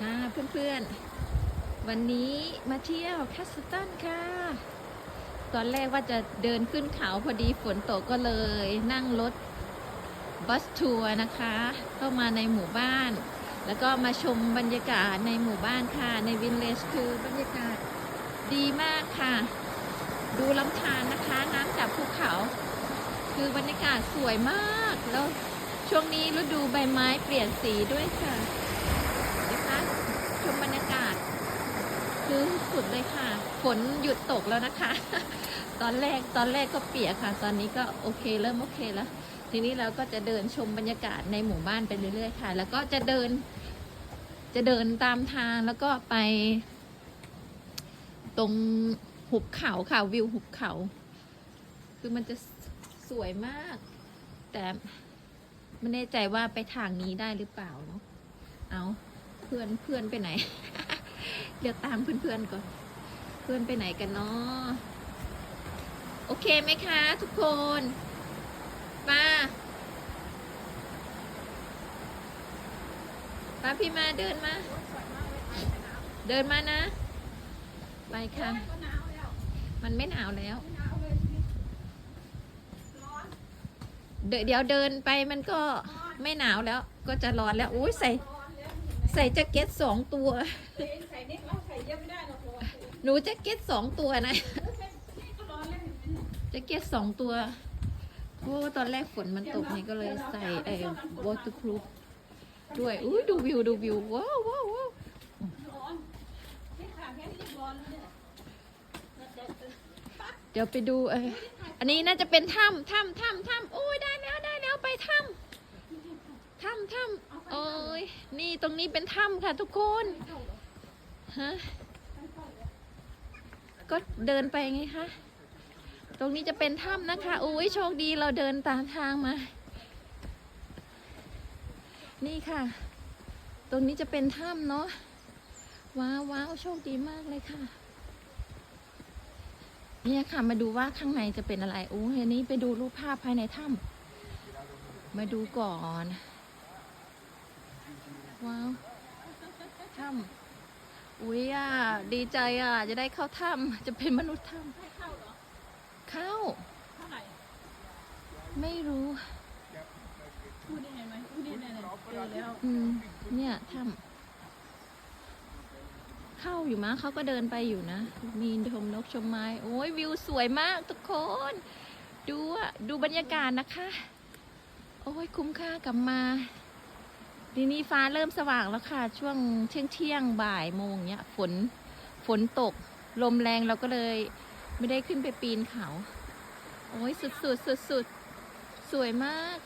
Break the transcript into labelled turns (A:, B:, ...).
A: ค่ะเพื่อนๆ วันนี้มาเที่ยวแคสตันค่ะ ตอนแรกว่าจะเดินขึ้นเขาพอดีฝนตกก็เลย นั่งรถบัสทัวร์นะคะเข้ามาในหมู่บ้าน แล้วก็มาชมบรรยากาศในหมู่บ้านค่ะ ในวินเลจคือบรรยากาศดีมากค่ะ ดูลำธารนะคะ น้ำจากภูเขา คือบรรยากาศสวยมากแล้วช่วงนี้ฤดูใบไม้เปลี่ยนสีด้วยค่ะชมบรรยากาศ คือ สุดเลยค่ะ ฝนหยุดตกแล้วนะคะ ตอนแรกตอนแรกก็เปียกค่ะ ตอนนี้ก็โอเคเริ่มโอเคแล้ว ทีนี้เราก็จะเดินชมบรรยากาศในหมู่บ้านไปเรื่อยๆค่ะ แล้วก็จะเดิน จะเดินตามทางแล้วก็ไป ตรงหุบเขาค่ะวิวหุบเขา คือมันจะสวยมาก แต่ไม่แน่ใจว่าไปทางนี้ได้หรือเปล่าเนาะเอาเพื่อนเพื่อนไปไหน เดี๋ยวตามเพื่อนๆก่อน เพื่อนไปไหนกันเนาะโอเคไหมคะทุกคนป้าป้าพี่มาเดินมา เดินมานะไปค่ะ มันไม่หนาวแล้ว เดี๋ยวเดี๋ยวเดินไปมันก็ไม่หนาวแล้ว ก็จะร้อนแล้ว อุ้ยใส่ ใส่แจ็คเก็ตสองตัว
B: ใส่นิดแล้วใส่เยอะไม่ได้หรอกเพราะว่า
A: หนูแจ็คเก็ตสองตัวนะ
B: นี่ก็ร้อนแล้ว
A: แจ็คเก็ตสองตัวเพราะว่าตอนแรกฝนมันตกนี่ก็เลยใส่ไอ้ waterproof ด้วยอุ้ยดูวิวดูวิวว้าวว้าวว้าว
B: ร้อนนี่ขาแค่นี้ยังร้อนแล้วเนี่ย
A: เดี๋ยวไปดูเอออันนี้น่าจะเป็นถ้ำถ้ำถ้ำถ้ำโอ้ยได้แล้วได้แล้วไปถ้ำถ้ำถ้ำโอ้ย นี่ตรงนี้เป็นถ้ำค่ะทุกคนฮะก็เดินไปไงคะ ตรงนี้จะเป็นถ้ำนะคะอุ้ยโชคดีเราเดินตามทางมา นี่ค่ะ ตรงนี้จะเป็นถ้ำเนาะ ว้าวว้าวโชคดีมากเลยค่ะ เนี่ยค่ะมาดูว่าข้างในจะเป็นอะไรโอ้ยอันนี้ไปดูรูปภาพภายในถ้ำมาดูก่อน ว้าวถ้ำอุ้ยอะ ดีใจอะ จะได้เข้าถ้ำจะเป็นมนุษย์ถ้
B: ให้เข้าเหรอำ
A: เข้า
B: เท่าไหร่
A: ไม่รู้
B: พูดได้ไงไหมพูดได้ไงเนี่ยเจอแล้ว
A: อืม เนี่ยถ้ำเข้าอยู่มะเขาก็เดินไปอยู่นะ มีชมนกชมไม้ โอ้ยวิวสวยมากทุกคน ดูอะดูบรรยากาศนะคะ โอ้ยคุ้มค่ากับมา ทีนี้ฟ้าเริ่มสว่างแล้วค่ะ ช่วงเที่ยงเที่ยงบ่ายโมงเนี้ย ฝนฝนตก ลมแรงเราก็เลย ไม่ได้ขึ้นไปปีนเขา โอ้ยสุดสุดสุดสุดสวยมาก